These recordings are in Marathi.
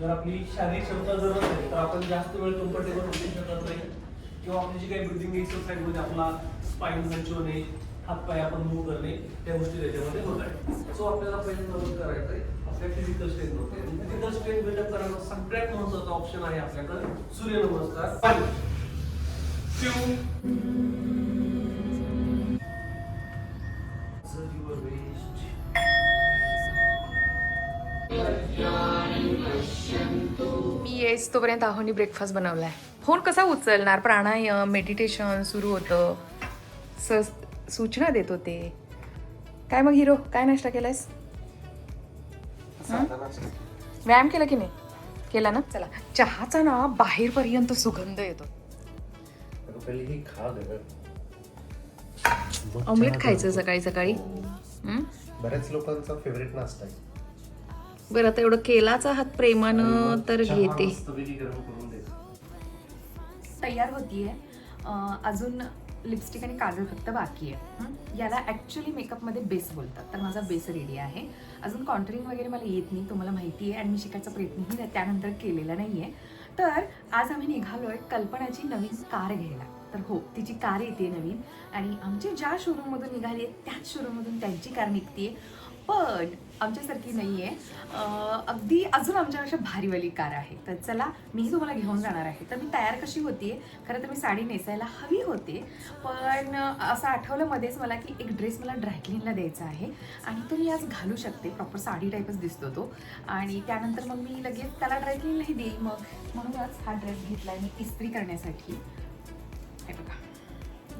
जर आपली शारीरिक क्षमता जर नसेल तर आपण जास्त वेळ कम्फर्टेबल होऊ शकत नाही. किंवा आपली जी काही ब्रिथिंग एक्सरसाइजमध्ये आपला स्पाईन होणे हातपाय आपण मूव्ह करणे त्या गोष्टी त्याच्यामध्ये होत आहे सो आपल्याला पहिले मदत करायचं आहे. आपल्या फिजिकल स्ट्रेंथ होते फिजिकल स्ट्रेंथ बिल्डअप करायला सगळ्यात महत्त्वाचा ऑप्शन आहे आपल्याकडे सूर्यनमस्कार. One. येस तोपर्यंत आहोनी ब्रेकफास्ट बनवलाय. फोन कसा उचलणार? प्राणायाम मेडिटेशन सुरू होतं. स सूचना देत होते काय मग हिरो काय नाश्ता केलायस? व्यायाम केला की नाही? केला ना? चला. चहाचा ना बाहेरपर्यंत सुगंध येतो. ऑमलेट खायचं. सकाळी सकाळी. हं? बऱ्याच लोकांचा फेवरेट नाश्ता आहे. बरं आता एवढं केलाचा हात प्रेमानं तर घेते. तयार होतीये. अजून लिपस्टिक आणि काजळ फक्त बाकी आहे? याला ॲक्च्युली मेकअपमध्ये बेस बोलतात. तर माझा बेस रेडी आहे. अजून कॉन्टरिंग वगैरे मला येत नाही तुम्हाला माहिती आहे आणि मी शिकायचा प्रयत्नही त्यानंतर केलेला नाही आहे तर आज आम्ही निघालोय कल्पनाची नवीन कार घ्यायला. तर हो तिची कार येते नवीन. आणि आमची ज्या शोरूममधून निघाली आहे त्याच शोरूममधून त्यांची कार निघते पण आमच्यासारखी नाही आहे अगदी अजून आमच्यापेक्षा भारीवाली कार आहे. तर चला मीही तुम्हाला घेऊन जाणार आहे. तर मी तयार कशी होती खरं तर मी साडी नेसायला हवी होते. पण असं आठवलं मध्येच मला की एक ड्रेस मला ड्रायक्लीनला द्यायचा आहे. आणि तो मी आज घालू शकते. प्रॉपर साडी टाईपच दिसतो तो. आणि त्यानंतर मग मी लगेच त्याला ड्रायक्लीनलाही देईल मग. म्हणून आज हा ड्रेस घेतला मी इस्त्री करण्यासाठी. हे बघा.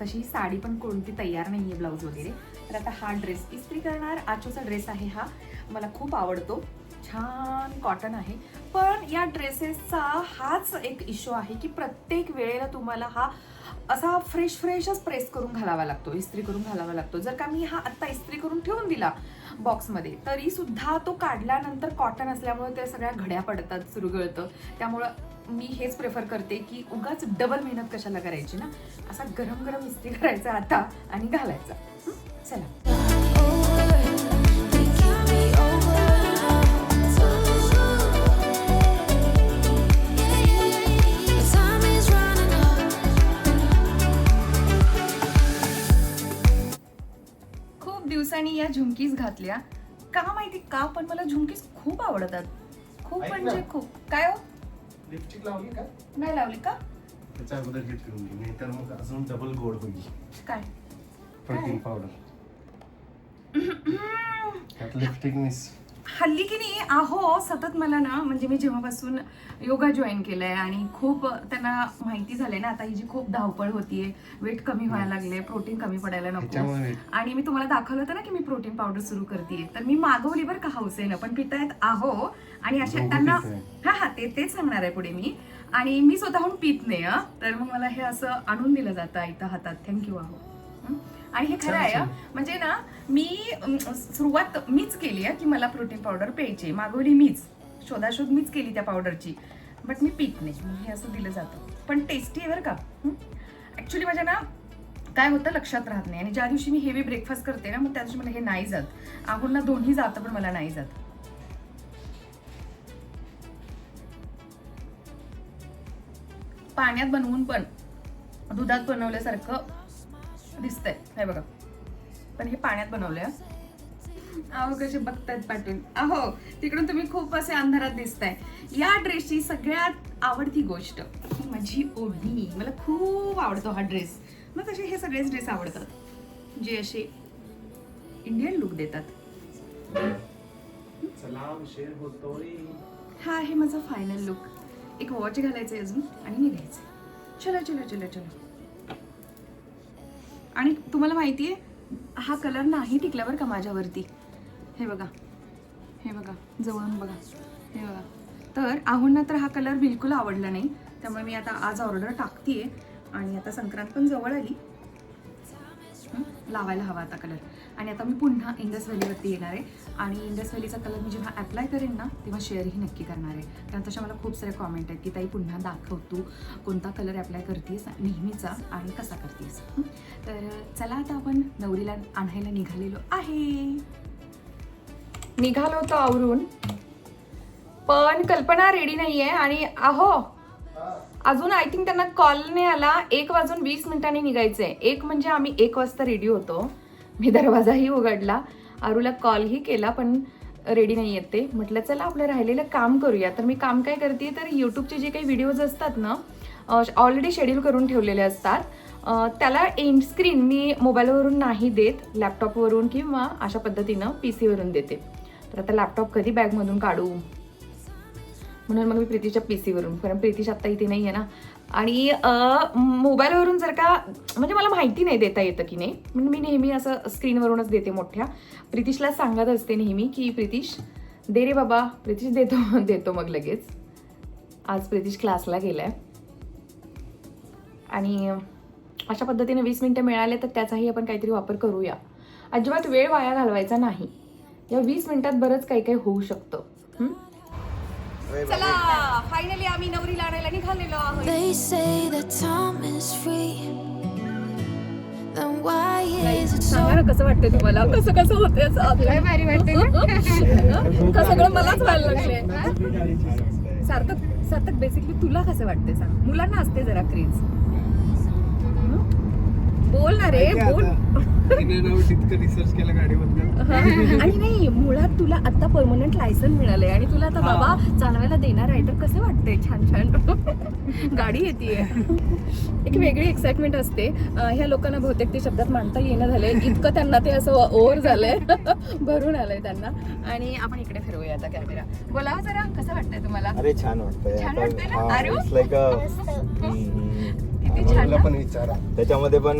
तशी साडी पण कोणती तयार नाही आहे ब्लाऊज वगैरे. तर आता हा ड्रेस इस्त्री करणार आचोचा ड्रेस आहे हा. मला खूप आवडतो. छान कॉटन आहे. पण या ड्रेसेसचा हाच एक इश्यू आहे की प्रत्येक वेळेला तुम्हाला हा असा फ्रेश फ्रेशच प्रेस करून घालावा लागतो. इस्त्री करून घालावा लागतो. जर का मी हा आत्ता इस्त्री करून ठेवून दिला बॉक्समध्ये तरी सुद्धा तो काढल्यानंतर कॉटन असल्यामुळे त्या सगळ्या घड्या पडतात सुरगळतं. त्यामुळं मी हेच प्रेफर करते की उगाच डबल मेहनत कशाला करायची ना? असा गरम गरम इस्त्री करायचा आता आणि घालायचा. चला. खूप दिवसांनी या झुमकीज घातल्या. का माहिती का? पण मला झुमकीज खूप आवडतात. खूप ऐक ना. म्हणजे खूप. काय हो? लिपस्टिक लावली का? नाही लावली का? त्याच्या अगोदर हे ठेवून घे नाही तर मग अजून डबल गोड होईल. काय? प्रोटीन पावडर हल्ली की नाही आहो सतत मला ना म्हणजे मी जेव्हापासून योगा जॉईन केलंय आणि खूप त्यांना माहिती झालंय ना आता ही जी खूप धावपळ होतीये वेट कमी व्हायला लागले प्रोटीन कमी पडायला नको. आणि मी तुम्हाला दाखवलं होतं ना की मी प्रोटीन पावडर सुरू करते तर मी मागवली बरं का हौसेनं पण पितायत आहो आणि अशा दोघं त्यांना. हा हा ते तेच सांगणार आहे पुढे मी. आणि मी स्वतःहून पित नाही हं. तर मग मला हे असं आणून दिलं जातं इथं हातात. थँक्यू आहो. आणि हे खरं आहे. म्हणजे ना मी सुरुवात मीच केली आहे की मला प्रोटीन पावडर प्यायची. मागवली मीच. शोधाशोध मीच केली त्या पावडरची बट मी पित नाही. हे असं दिलं जातं. पण टेस्टी आहे बरं का ॲक्च्युली माझ्या ना काय होतं लक्षात राहत नाही. आणि ज्या दिवशी मी हेवी ब्रेकफास्ट करते ना मग त्या दिवशी मला हे नाही जात. आहुंना दोन्ही जातं पण मला नाही जात. पाण्यात बनवून पण दुधात बनवल्यासारखं दिसतंय. हे बघा. पण हे पाण्यात बनवलंय हं. अहो कसे बघतायत पाटील. अहो तिकडून तुम्ही खूप असे अंधारात दिसताय. या ड्रेसची सगळ्यात आवडती गोष्ट ही माझी ओढणी. मला खूप आवडतो हा ड्रेस मग तसे हे सगळेच ड्रेस आवडतात. जे असे इंडियन लुक देतात. होतोय हा आहे माझा फायनल लुक एक वॉच घालायचं अजून आणि निघायचं चला चला चला चला. आणि तुम्हाला माहिती आहे हा कलर नाही टिकला बरं का माझ्यावरती. हे बघा. हे बघा. जवळून बघा. हे बघा. तर आहोंना तर हा कलर बिलकुल आवडला नाही. त्यामुळे मी आता आज ऑर्डर टाकतीये. आणि आता संक्रांत पण जवळ आली. लावायला हवा आता कलर आणि आता मी पुन्हा इंडस व्हॅलीवरती येणार आहे. आणि इंडस व्हॅलीचा कलर मी जेव्हा अप्लाय करेन ना तेव्हा शेअरही नक्की करणार आहे. कारण तशा मला खूप सारे कॉमेंट आहेत की ताई पुन्हा दाखव तू कोणता कलर अप्लाय करतेस नेहमीचा आणि कसा करतेस तर चला आता आपण नवरीला आणायला निघालेलो आहे. निघालो होतो आवरून. पण कल्पना रेडी नाही आहे आणि आहो अजून आय थिंक त्यांना कॉल नाही आला. एक वाजून वीस मिनिटांनी निघायचंय. एक म्हणजे आम्ही एक वाजता रेडी होतो. मी दरवाजाही उघडला. आरूला कॉलही केला पण रेडी नाही येते म्हटलं चला आपलं राहिलेलं काम करूया. तर मी काम काय करते तर यूट्यूबचे जे काही व्हिडिओज असतात ना ऑलरेडी शेड्यूल करून ठेवलेले असतात. त्याला एंड स्क्रीन मी मोबाईलवरून नाही देत लॅपटॉपवरून किंवा अशा पद्धतीनं पी सीवरून देते. तर आता लॅपटॉप कधी बॅगमधून काढू? म्हणून मग मी प्रीतीच्या पी सीवरून कारण प्रीतीश आत्ता इथे नाही आहे ना. आणि मोबाईलवरून जर का म्हणजे मला माहिती नाही देता येतं की नाही म्हणून मी नेहमी असं स्क्रीनवरूनच देते मोठ्या. प्रितीशला सांगत असते नेहमी की प्रितीश दे रे बाबा प्रितीश देतो देतो मग लगेच. आज प्रीतीश क्लासला गेलाय. आणि अशा पद्धतीने वीस मिनटं मिळाले तर त्याचाही आपण काहीतरी वापर करूया. अजिबात वेळ वाया घालवायचा नाही. या वीस मिनटात बरंच काही काही होऊ शकतं. चला फायनली आम्ही नवरीला आणायला निघालेलो आहोत. They say that time is free. Then why is it so? सांगा ना कसं वाटतंय तुम्हाला? कसं कसं होतंय असं आपल्याला भारी वाटतंय का सगळं मलाच व्हायला लागलंय. सार्थक सार्थक बेसिकली तुला कसं वाटतंय सांग? मुलांना असते जरा क्रेज बोल ना रे बोल. तितकं रिसर्च केलं गाडीबद्दल. आणि नाही मुळात तुला आता परमनंट लायसन मिळालंय आणि तुला आता बाबा चालवायला देणार आहे तर कसं वाटतंय छान छान? गाडी येते एक वेगळी एक्साइटमेंट असते. ह्या लोकांना बहुतेक ते शब्दात मांडता येणं झालंय. इतकं त्यांना ते असं ओव्हर झालंय. भरून आलंय त्यांना. आणि आपण इकडे फिरवूया आता कॅमेरा बोला जरा कसं वाटतंय तुम्हाला? अरे छान वाटतंय. छान वाटतंय ना? हा, पण विचारा. त्याच्यामध्ये पण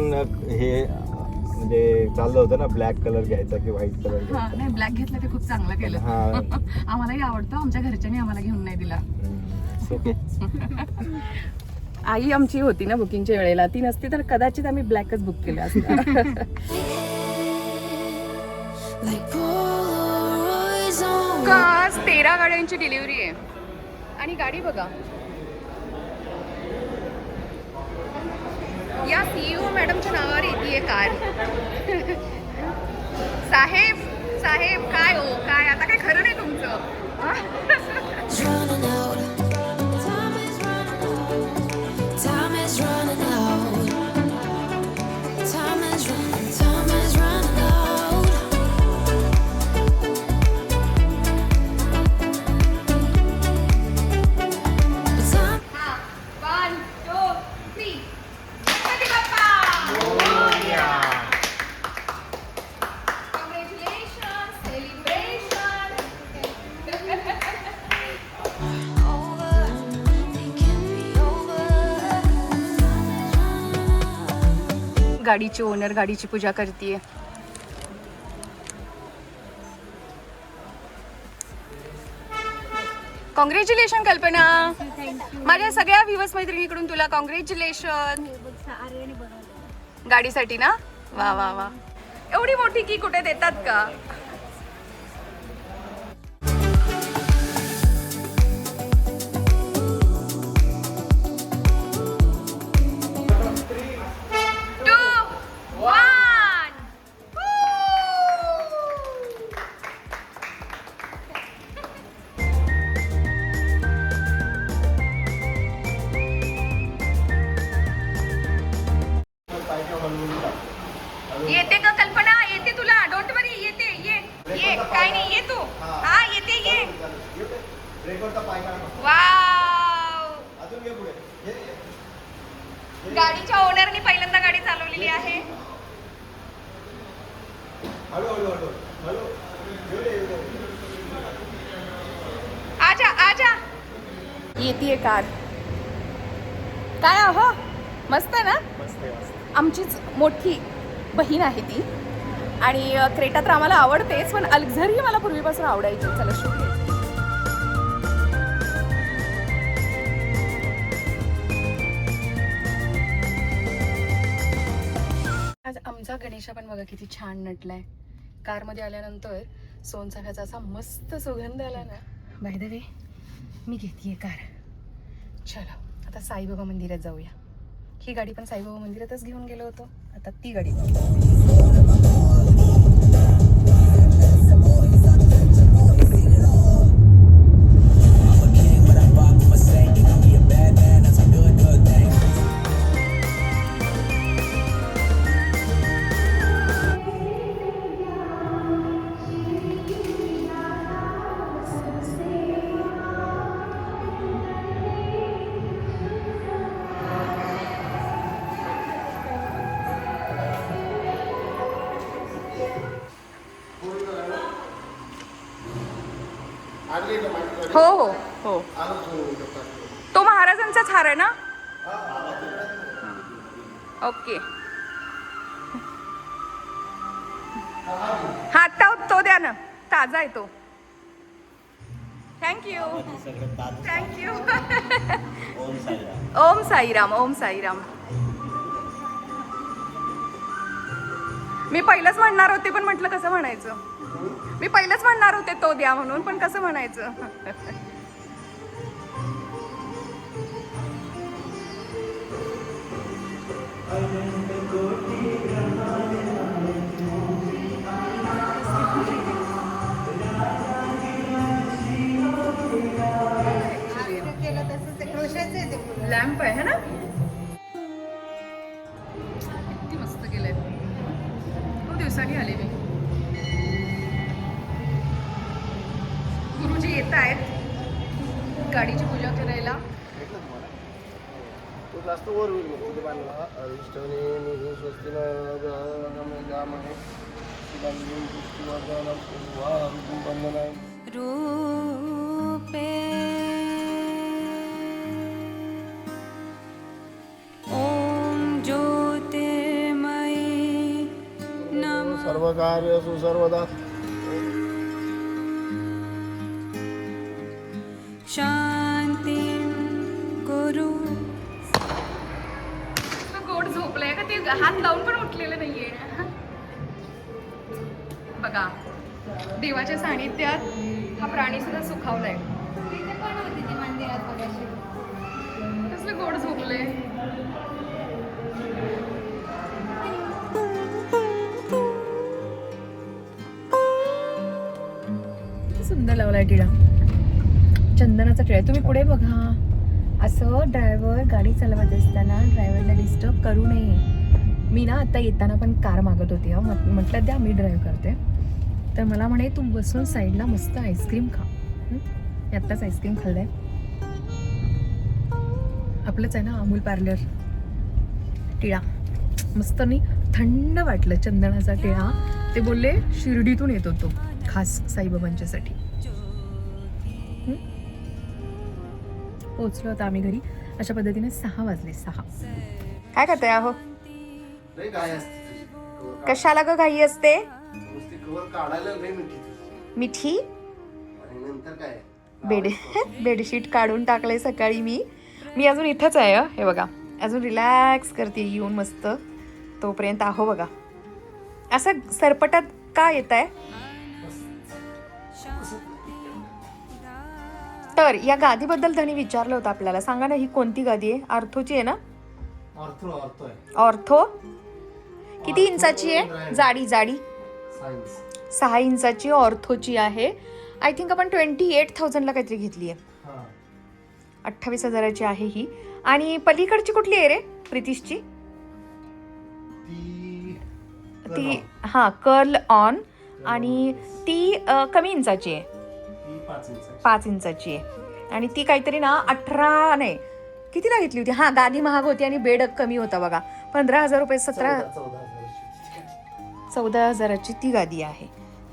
हे म्हणजे चाललं होतं ना ब्लॅक कलर घ्यायचा की व्हाईट कलर हा नाही ब्लॅक घेतलं ते खूप चांगलं केलं. हा. आम्हालाही आवडतं. आमच्या घरच्यांनी आम्हाला घेऊन नाही दिला. ओके. आई आमची होती ना बुकिंगच्या वेळेला. ती नसती तर कदाचित आम्ही ब्लॅकच बुक केलं असतं. Like Polaroids on आज तेरा गाड्यांची डिलिव्हरी आहे. आणि गाडी बघा. या सीईओ मॅडमच्या नावावर येते कार. साहेब साहेब काय हो? काय? आता काय खरं नाही तुमचं. गाडीची ओनर गाडीची पूजा करते कॉंग्रॅच्युलेशन कल्पना. माझ्या सगळ्या व्ह्युअर्स मैत्रिणीकडून तुला कॉंग्रॅच्युलेशन गाडीसाठी ना? वा वा वा. एवढी मोठी की कुठे देतात का? वाव! गाडीच्या ओनरने पहिल्यांदा गाडी चालवलेली आहे. आजा आजा! येते कार काय अहो मस्त आहे ना? आमचीच मोठी बहीण आहे ती. आणि अ, क्रेटा तर आम्हाला आवडतेच पण अल्झरही मला पूर्वीपासून आवडायची. चला शो आमचा गणेशा पण बघा किती छान नटलाय. कारमध्ये आल्यानंतर सोनचाफ्याचा असा मस्त सुगंध आला ना. बाय द वे मी घेतीये कार चलो आता साईबाबा मंदिरात जाऊया. ही गाडी पण साईबाबा मंदिरातच घेऊन गेलो होतो. आता ती गाडी हो हो. हो. तो महाराजांचाच हार आहे ना? ओके. हा तो तो द्या ना. ताजा आहे तो. Thank you thank you Om Sairam Om Sairam. मी पहिलंच म्हणणार होते पण म्हटलं कसं म्हणायचं? मी पहिलंच म्हणणार होते तो द्या म्हणून पण कसं म्हणायचं? सर्वकार्यसु सर्वदा. शान्तिं कुरु. तो गोड झोपलाय का? ते हात लावून पण उठलेलं नाहीये. बघा देवाच्या सानिध्यात हा प्राणी सुद्धा सुखावलाय. कसलं गोड झोपलंय. टिळा चंदनाचा टिळा तुम्ही पुढे बघा. असं ड्रायव्हर गाडी चालवत असताना ड्रायव्हरला डिस्टर्ब करू नये. मी ना आता येताना पण कार मागत होती हं. म्हटलं द्या मी ड्राईव्ह करते. तर मला म्हणे तू बसून साईडला मस्त आईस्क्रीम खा. मी आत्ताच आईस्क्रीम खाल्लंय. आपलंच आहे ना अमूल पार्लर टिळा. मस्त नाही थंड वाटलं चंदनाचा टिळा. ते बोलले शिर्डीतून येत होतो. खास साईबाबांच्यासाठी. पोचलो होतो आम्ही घरी. अशा पद्धतीने सहा वाजले सहा. काय. कवर काढ- कशाला ग घाई असते? मिठी तुझी. मिठी? आणि नंतर काय? बेड बेडशीट काढून टाकलंय सकाळी मी. मी अजून इथंच आहे हं. हे बघा. अजून रिलॅक्स करते येऊन मस्त. तोपर्यंत आहो बघा. असं सरपटात का येत आहे तर या गादीबद्दल धनी विचारलं होतं आपल्याला. सांगा ना ही कोणती गादी आहे? आर्थोची आहे ना? ऑर्थो ऑर्थो आहे. ऑर्थो? किती इंचाची आहे? जाडी जाडी? सहा इंचाची ऑर्थोची आहे. आय थिंक आपण ट्वेंटी एट थाउजंडला काहीतरी घेतली आहे. अठ्ठावीस हजाराची आहे ही. आणि पलीकडची कुठली आहे रे? प्रितिशची? ती हां कर्ल ऑन आणि ती कमी इंचाची आहे. पाच इंच पाच इंचाची आहे. आणि ती काहीतरी ना अठरा नाही कितीला घेतली होती? हां गादी महाग होती आणि बेड कमी होता बघा. पंधरा हजार रुपये सतरा चौदा हजाराची. ती गादी आहे.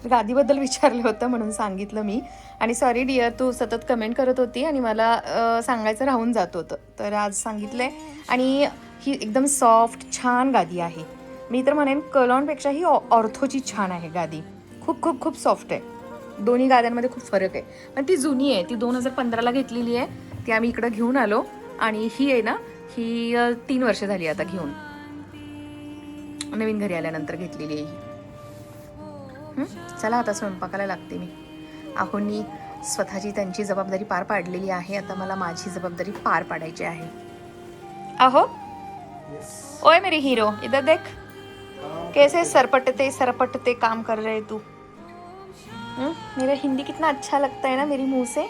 तर गादीबद्दल विचारलं होतं म्हणून सांगितलं मी. आणि सॉरी डिअर तू सतत कमेंट करत होती आणि मला सांगायचं राहून जात होतं. तर आज सांगितलंय. आणि ही एकदम सॉफ्ट छान गादी आहे. मी तर म्हणेन कलॉनपेक्षा ही ऑर्थोची छान आहे गादी. खूप खूप खूप सॉफ्ट आहे. दोन्ही गाद्यांमध्ये खूप फरक आहे. पण ती जुनी आहे ती दोन हजार पंधराला घेतलेली आहे. ती आम्ही इकडं घेऊन आलो आणि ही आहे ना ही तीन वर्ष झाली आता घेऊन. नवीन घरी आल्यानंतर घेतलेली आहे ही? चला आता स्वयंपाकाला लागते मी. आहोंनी स्वतःची त्यांची जबाबदारी पार पाडलेली आहे. आता मला माझी जबाबदारी पार पाडायची आहे. आहो ओए मेरे हीरो इधर देख. कैसे सरपटते सरपटते काम कर रहे तू? मेरा हिंदी कितना अच्छा लगता है ना मेरी मुंह से।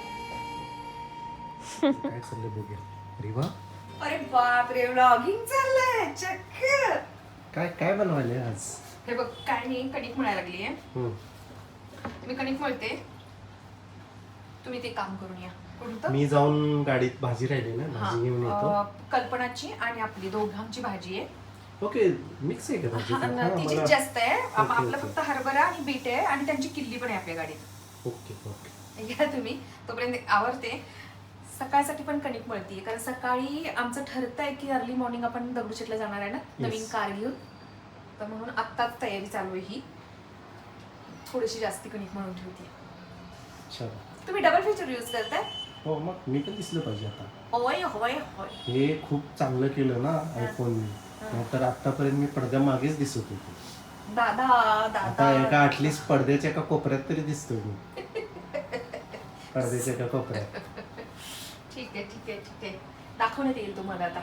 अरे वा अरे बाप रे व्लॉगिंग चाललंय चक्कर. काय काय बनवायले आज? हे बघ काय नाही कणिक म्हणायला लागली आहे हम्म. मी कणिक मळते. तुम्ही ते काम करून या. मी जाऊन गाडीत भाजी राहिली ना हा, भाजी घेऊन येतो. कल्पनाची आणि आपली दोघांची भाजी आहे. ओके मिक्स आहे का हा, तिची मला- जास्त आहे. ओके, आपलं ओके. फक्त हरभरा आणि बीट आहे आणि त्यांची किल्ली पण आहे आपल्या गाडीत. Okay okay. या तुम्ही. तोपर्यंत आवडते सकाळसाठी पण कणिक मळतीये कारण सकाळी आमचं ठरतंय की अर्ली मॉर्निंग आपण दगडूशेठला जाणार आहे ना नवीन कार घेऊन. तर म्हणून आत्ताच तयारी चालू आहे ही. थोडीशी जास्ती कणिक म्हणून ठेवते. तुम्ही डबल फीचर यूज करताय? हो मग मी पण दिसलं पाहिजे आता. होय होय होय. हे खूप चांगलं केलं ना आयफोनने नाहीतर आतापर्यंत मी पडद्या मागेच दिसत होतो. दादा आता दादा एका ॲटलिस्ट पडद्याच्या एका कोपऱ्यात तरी दिसतोय मी. पडद्याच्या एका कोपऱ्यात. ठीक आहे ठीक आहे ठीक आहे. दाखवण्यात येईल तुम्हाला आता.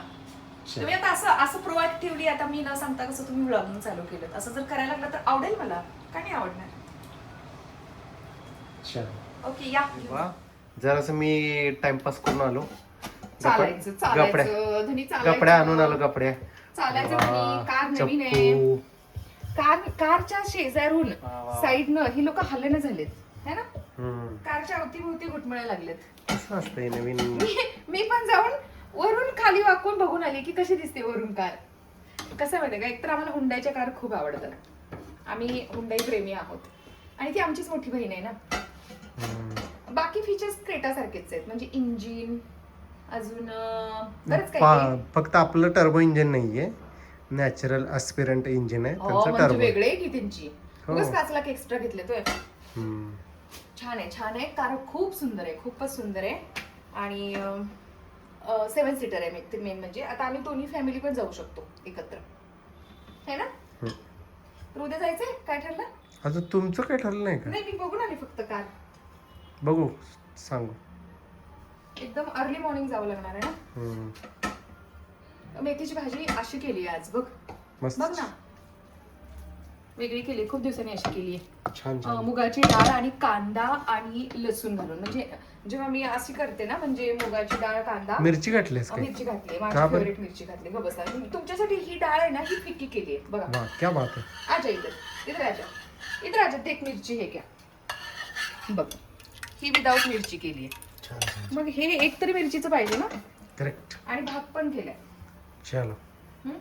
चल. तुम्ही आता असं असं प्रोएक्टिव्हली आता मी न सांगता कसं तुम्ही व्लॉगिंग चालू केलं असं जर करायला लागलं तर आवडेल मला? का नाही आवडणार? चल ओके या. जरासं मी टाइमपास करून आलो. चालायचं गपड्या. चालायचं धनी चालायचं. कपड्या आणून आलो कपड्या चालायचं धनी कार नवीन आहे. कार कारच्या शेजारून. साईडनं ही लोक हल्लेनं झालेत. है ना. कारच्या अवतीभोवती घुटमळे लागलेत. असतंय नवीन? मी मी पण जाऊन वरून खाली वाकून बघून आली की कशी दिसते वरून कार. कसं माहितीये का? एकतर आम्हाला हुंडाईच्या कार खूप आवडतात. आम्ही हुंडाई प्रेमी आहोत. आणि ती आमचीच मोठी बहीण आहे ना. बाकी फीचर्स क्रेटा सारखेच आहेत. म्हणजे इंजिन अजून अं, बरंच काही पा- फक्त आपलं टर्बो इंजिन नाहीये. नॅचरल अस्पिरंट इंजिन आहे. हो, त्यांचं म्हणजे टर्बो वेगळे आहे की त्यांची? हो. उगाच पाच लाख एक्स्ट्रा घेतले तो. छान आहे छान आहे. कार खूप सुंदर आहे खूपच सुंदर आहे. आणि सेवन सीटर आहे ते मेन म्हणजे. आता आम्ही दोन्ही फॅमिली पण जाऊ शकतो एकत्र. है ना. तर उद्या जायचंय? काय ठरलं? अजून तुमचं काय ठरलं नाही का? नाही मी बघून आली फक्त कार बघू सांगू. एकदम अर्ली मॉर्निंग जावं लागणार आहे ना? हम्म. मेथीची भाजी अशी केली आज बघ. मस्त. बघ ना. वेगळी केली खूप दिवसांनी अशी केली आहे. छान अं, छान मुगाची डाळ आणि कांदा आणि लसूण घालून. म्हणजे जेव्हा मी अशी करते ना म्हणजे मुगाची डाळ कांदा मिरची घातलीस काय? मिरची घातली का माझी बरं? फेवरेट मिरची घातली हो बसा. तुमच्यासाठी ही डाळ आहे ना ही फिक्की केली आहे. बघा. वा क्या बात आहे. आजा इधर इधर आजा इधर आजा ते एक मिरची हे घ्या. बघ. ही विदाऊट मिरची केली आहे. छान मग हे एक तरी मिरचीचं पाहिजे ना? करेक्ट आणि भात पण केलाय. चलो. हं?